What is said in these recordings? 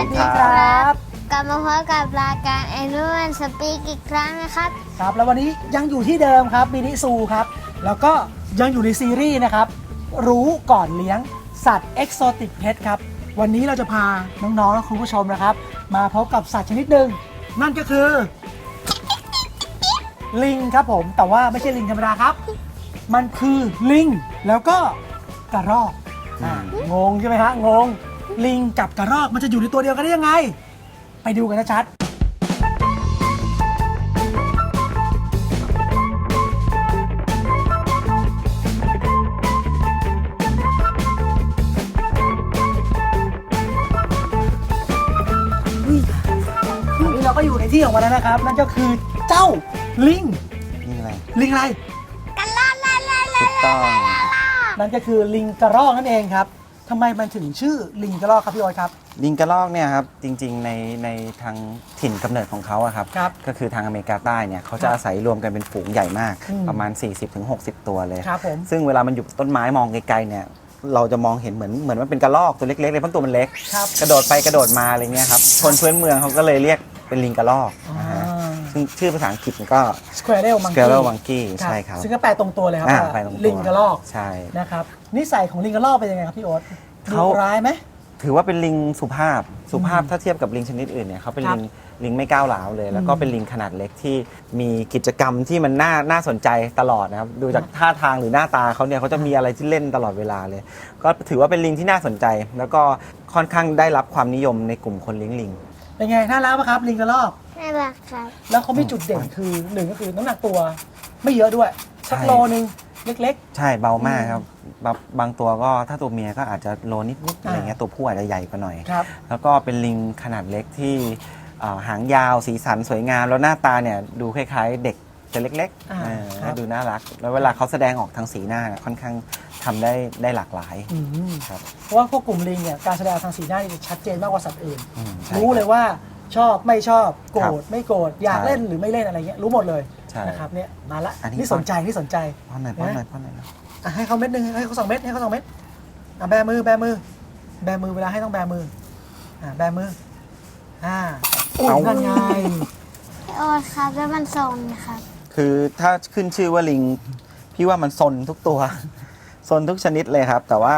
วัสดีครับกลับมาพบกับรายการแอนนวลสปีกอีกครั้งนะครับ ครับแล้ววันนี้ยังอยู่ที่เดิมครับมินิซูครับ แล้วก็ยังอยู่ในซีรีส์นะครับ รู้ก่อนเลี้ยงสัตว์เอ็กโซติกเพครับ วันนี้เราจะพาน้องๆและคุณผู้ชมนะครับ มาพบกับสัตว์ชนิดหนึ่งนั่นก็คือ ลิงครับผมแต่ว่าไม่ใช่ลิงธรรมดาครับ มันคือลิงแล้วก็กระรอกอ่างงใช่ไหมฮะงง ลิงกับกระรอกมันจะอยู่ในตัวเดียวกันได้ยังไง ไปดูกันนะชัดอุ๊ยตอนนี้เราก็อยู่ในที่ของมันแล้วนะครับ นั่นก็คือเจ้าลิง นี่อะไรลิงอะไร ถูกต้อง นั่นก็คือลิงกระรอกนั่นเองครับ ทำไมมันถึงชื่อลิงกระรอกครับพี่ออยครับ ลิงกระรอกเนี่ยครับจริงๆในในทางถิ่นกำเนิดของเขาอะครับครับก็คือทางอเมริกาใต้เนี่ยเขาคจะรับอาศัยรวมกันเป็นฝูงใหญ่มากอืม ประมาณ 40-60 ตัวเลย ครับผม ซึ่งเวลามันอยู่ต้นไม้มองไกลๆเนี่ยเราจะมองเห็นเหมือนเหมือนมันเป็นกระรอกตัวเล็กๆเลยเพราะตัวมันเล็ก ครับกระโดดไปกระโดดมาอะไรเงี้ยครับคนพื้นเมืองเขาก็เลยเรียกเป็นลิงกระรอกอ่านะฮะ ซึ่งชื่อภาษาอังกฤษมันก็ Squirrel Monkey Squirrel Monkey ใช่ครับซึ่งก็แปลตรงตัวเลยครับอ่าว่าไปตรงตัวลิงกระรอกใช่นะครับนิสัยของลิงกระรอกเป็นยังไงครับพี่โอ๊ตดุเขาร้ายไหม ถือว่าเป็นลิงสุภาพสุภาพอืมถ้าเทียบกับลิงชนิดอื่นเนี่ยเขาเป็นครับลิงลิงไม่ก้าวร้าวเลย แล้วก็อืมเป็นลิงขนาดเล็กที่มีกิจกรรมที่มันน่าน่าสนใจตลอดนะครับ ดูจากท่าทางหรือหน้าตาเขาเนี่ยเขาจะมีอะไรที่เล่นตลอดเวลาเลย ก็ถือว่าเป็นลิงที่น่าสนใจ แล้วก็ค่อนข้างได้รับความนิยมในกลุ่มคนเลี้ยงลิง เป็นไงน่ารักไหมครับลิงกระรอก น่ารักครับแล้วเขามีจุดเด่นคือหนึ่งก็คือน้ำหนักตัวไม่เยอะด้วย สักใช่ โลนึงเล็ก ใช่เบามากครับบางบางตัวก็ถ้าตัวเมียก็อาจจะโลนิดนิดๆอะไรอ่าเงี้ยตัวผู้อาจจะใหญ่กว่าหน่อย ๆ ครับ แล้วก็เป็นลิงขนาดเล็กที่เอ่อหางยาวสีสันสวยงาม แล้วหน้าตาเนี่ยดูคล้ายๆ เด็กจะเล็กอ่าๆเออครับ ดูน่ารัก แล้วเวลาเขาแสดงออกทางสีหน้าเนี่ยค่อนข้างทำได้ได้หลากหลายอืมครับเพราะว่าพวกกลุ่มลิงเนี่ยการแสดงทางสีหน้านี่จะชัดเจนมากกว่าสัตว์อื่น อืมใช่รู้เลยว่า ชอบไม่ชอบโกรครัธบไม่โกรธอยากใช่เล่นหรือไม่เล่นอะไรเงี้ยรู้หมดเลยใช่นะครับเนี่ยมาละอันนี้ นี่สนใจนี่สนใจป้อนหน่อยป้อนหน่อยป้อนหน่อยนะอะให้เขาเม็ดหนึ่งให้เขาสองเม็ดให้เขาสองเม็ดอะแบมือแบมือ แบมือเวลาให้ต้องแบมืออะแบมืออ่าโอ้ยนั่นไงพี่โอ๊ตครับแล้วมันทรงนะครับ คือถ้าขึ้นชื่อว่าลิง พี่ว่ามันซนทุกตัว ซนทุกชนิดเลยครับ แต่ว่า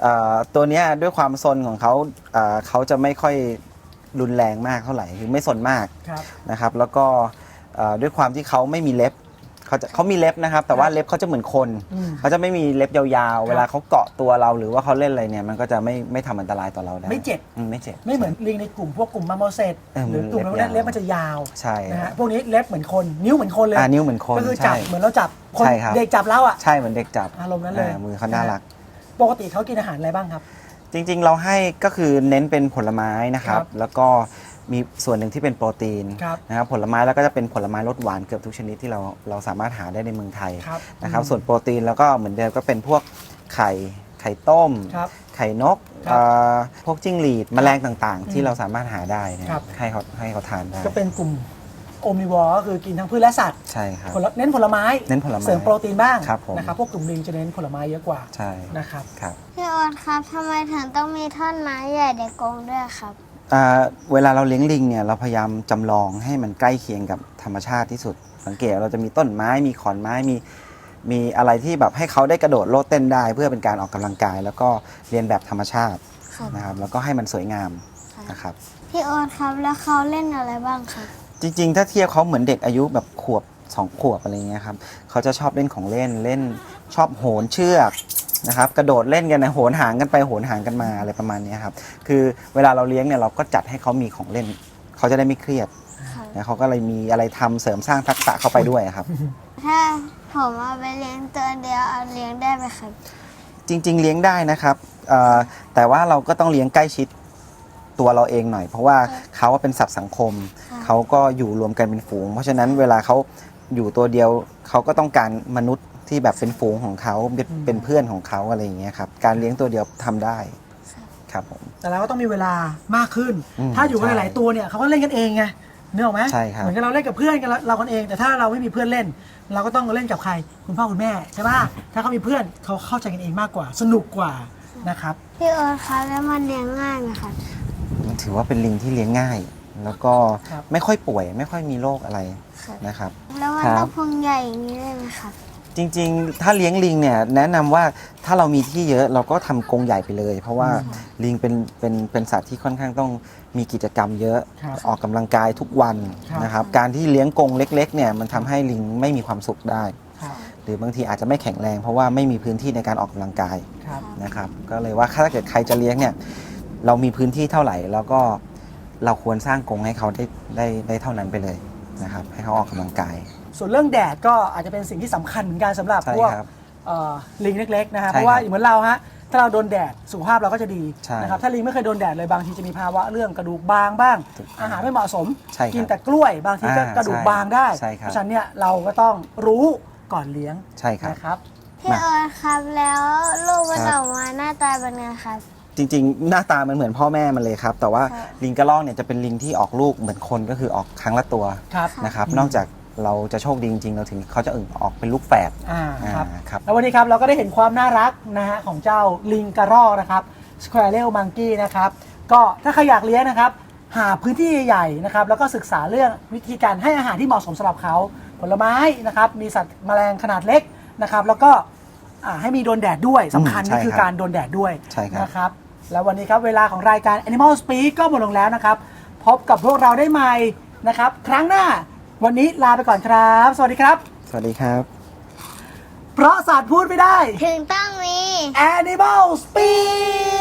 เอ่อตัวเนี้ยด้วยความซนของเขาเอ่อเขาจะไม่ค่อย รุนแรงมากเท่าไหร่คือไม่ซนมากครับ นะครับ แล้วก็เอ่อด้วยความที่เขาไม่มีเล็บเขาจะเขามีเล็บนะครับ แต่ว่าเล็บเขาจะเหมือนคนอืม เขาจะไม่มีเล็บยาวๆ เวลาเขาเกาะตัวเราหรือว่าเขาเล่นอะไรเนี่ยมันก็จะไม่ไม่ทำอันตรายต่อเราได้ไม่เจ็บ อืมไม่เจ็บ ไม่เหมือนลิงในกลุ่มพวกกลุ่มมาโมเสสเออหรือกลุ่มมันพวกเล็นั้นบยาว เล็บมันจะยาวใช่นะฮะพวกนี้เล็บเหมือนคน นิ้วเหมือนคนเลยอ่านิ้วเหมือนคนก็คือจับใช่ เหมือนเราจับคนใช่ครับ เด็กจับเราอะ ใช่เหมือนเด็กจับอารมณ์นั้นเลย ออมือเขาน่ารัก ปกติเขากินอาหารอะไรบ้างครับ จริงๆ เราให้ก็คือเน้นเป็นผลไม้นะครับครับ แล้วก็มีส่วนหนึ่งที่เป็นโปรตีนครับนะครับผลไม้แล้วก็จะเป็นผลไม้รสหวานเกือบทุกชนิดที่เราเราสามารถหาได้ในเมืองไทยครับนะครับอืมส่วนโปรตีนแล้วก็เหมือนเดิมก็เป็นพวกไข่ไข่ต้ม ครับไข่นกครับเอ่อพวกจิ้งหรีดแมลงต่างๆ ที่เราสามารถหาได้เนยครับ ให้เขาให้เขาทานได้ ก็เป็นกลุ่ม โอมนิวอร์ก็คือกินทั้งพืชและสัตว์ใช่ครับ ผลเน้นผลไม้เน้นผลไม้เสริมโปรตีนบ้างครับผม นะครับพวกกลุ่มลิงจะเน้นผลไม้เยอะกว่าใช่นะครับ ครับ พี่โอ๊ตครับทำไมถึงต้องมีท่อนไม้ใหญ่ในกรงด้วยครับ อ่าเวลาเราเลี้ยงลิงเนี่ยเราพยายามจำลองให้มันใกล้เคียงกับธรรมชาติที่สุด สังเกตเราจะมีต้นไม้มีขอนไม้มีมีอะไรที่แบบให้เขาได้กระโดดโลดเต้นได้ เพื่อเป็นการออกกำลังกาย แล้วก็เรียนแบบธรรมชาติครับ นะครับ แล้วก็ให้มันสวยงามนะครับ พี่โอ๊ตครับแล้วเขาเล่นอะไรบ้างครับ จริง ๆ ถ้าเทียบเขาเหมือนเด็กอายุแบบขวบสองขวบอะไรเงี้ยครับเขาจะชอบเล่นของเล่นเล่นชอบโหนเชือกนะครับกระโดดเล่นกันนะโหนหางกันไปโหนหางกันมาอะไรประมาณเนี้ยครับคือเวลาเราเลี้ยงเนี่ยเราก็จัดให้เขามีของเล่น เขาจะได้ไม่เครียดครับนะเขาก็เลยมีอะไรทำเสริมสร้างทักษะเข้าไปด้วยครับ ถ้าผมเอาไปเลี้ยงตัวเดียวเอาเลี้ยงได้ไหมครับ จริง ๆ เลี้ยงได้นะครับเอ่อแต่ว่าเราก็ต้องเลี้ยงใกล้ชิด ตัวเราเองหน่อย เพราะว่าค่ะเขาเป็นสัตว์สังคมค่ะเขาก็อยู่รวมกันเป็นฝูง เพราะฉะนั้นเวลาเขาอยู่ตัวเดียวเขาก็ต้องการมนุษย์ที่แบบเป็นฝูงของเขาเป็นอืมเป็นเพื่อนของเขาอะไรอย่างเงี้ยครับการเลี้ยงตัวเดียวทำได้ครับผมแต่เราก็ต้องมีเวลามากขึ้นอืมถ้าอยู่กันใช่หลายๆตัวเนี่ยเขาก็เล่นกันเองไงนึกออกไหมใช่ครับเหมือนกับเราเล่นกับเพื่อนกันเราเรากันเอง แต่ถ้าเราไม่มีเพื่อนเล่น เราก็ต้องเล่นกับใครคุณพ่อคุณแม่ใช่ป่ะถ้าเขามีเพื่อนเขาเข้าใจกันเองมากกว่า สนุกกว่านะครับพี่โอ๊ตครับแล้วมันเลี้ยงง่ายไหมครับ ถือว่าเป็นลิงที่เลี้ยงง่าย แล้วก็ครับ ไม่ค่อยป่วย ไม่ค่อยมีโรคอะไรครับนะครับ แล้วมันครัต้บ องพุงใหญ่อย่างนี้เลยไหมครับ จริงๆ ถ้าเลี้ยงลิงเนี่ยแนะนำว่าถ้าเรามีที่เยอะเราก็ทำกรงใหญ่ไปเลย เพราะว่าลิงเป็นเป็นเป็นสัตว์ที่ค่อนข้างต้องมีกิจกรรมเยอะ ครับ ออกกำลังกายทุกวันครับ นะครับ การที่เลี้ยงกรงเล็กๆเนี่ยมันทำให้ลิงไม่มีความสุขได้ ครับหรือบางทีอาจจะไม่แข็งแรงเพราะว่าไม่มีพื้นที่ในการออกกำลังกายครับ นะครับ ก็เลยว่าถ้าเกิดใครจะเลี้ยงเนี่ย เรามีพื้นที่เท่าไหร่ แล้วก็เราควรสร้างกรงให้เขาได้ได้ได้เท่านั้นไปเลยนะครับ ให้เขาออกกำลังกาย ส่วนเรื่องแดดก็อาจจะเป็นสิ่งที่สำคัญเหมือนกันสำหรับใช่พวกครับ เอ่อลิงเล็กๆนะฮะใช่เพราะว่าครับเหมือนเราฮะถ้าเราโดนแดดสุขภาพเราก็จะดีใช่นะครับถ้าลิงไม่เคยโดนแดดเลยบางทีจะมีภาวะเรื่องกระดูกบางบ้าง ถูกต้องอาหารไม่เหมาะสม ใช่ครับกินแต่กล้วยบางทีก็อ่ากระดูกใช่บางได้ ใช่ครับ เพราะฉะนั้นเนี่ยเราก็ต้องรู้ก่อนเลี้ยงใช่ครับ นะครับ พี่เอิร์ธครับแล้วลูกมันครัอบอกมาหน้าตาเป็นไงครับ จริงๆ หน้าตามันเหมือนพ่อแม่มันเลยครับ แต่ว่าค่ะลิงกระรอกเนี่ยจะเป็นลิงที่ออกลูกเหมือนคนก็คือออกครั้งละตัวครับนะครับอืมนอกจากเราจะโชคดีจริงๆ เราถึงเขาจะอึ่งออกเป็นลูกแฝดอ่าครับอ่าครับ แล้ววันนี้ครับเราก็ได้เห็นความน่ารักนะฮะของเจ้าลิงกระรอกนะครับ Squirrel Monkey นะครับ ก็ถ้าใครอยากเลี้ยงนะครับ หาพื้นที่ใหญ่ๆนะครับ แล้วก็ศึกษาเรื่องวิธีการให้อาหารที่เหมาะสมสำหรับเขา ผลไม้นะครับ มีสัตว์แมลงขนาดเล็กนะครับ แล้วก็อ่าให้มีโดนแดดด้วยสำคัญอืมก็ใช่คือครับการโดนแดดด้วยใช่ครับ นะครับ แล้ววันนี้ครับเวลาของรายการ Animal Speak ก็หมดลงแล้วนะครับ พบกับพวกเราได้ใหม่นะครับ ครั้งหน้าวันนี้ลาไปก่อนครับ สวัสดีครับ สวัสดีครับ เพราะสัตว์พูดไม่ได้ ถึงต้องมี Animal Speak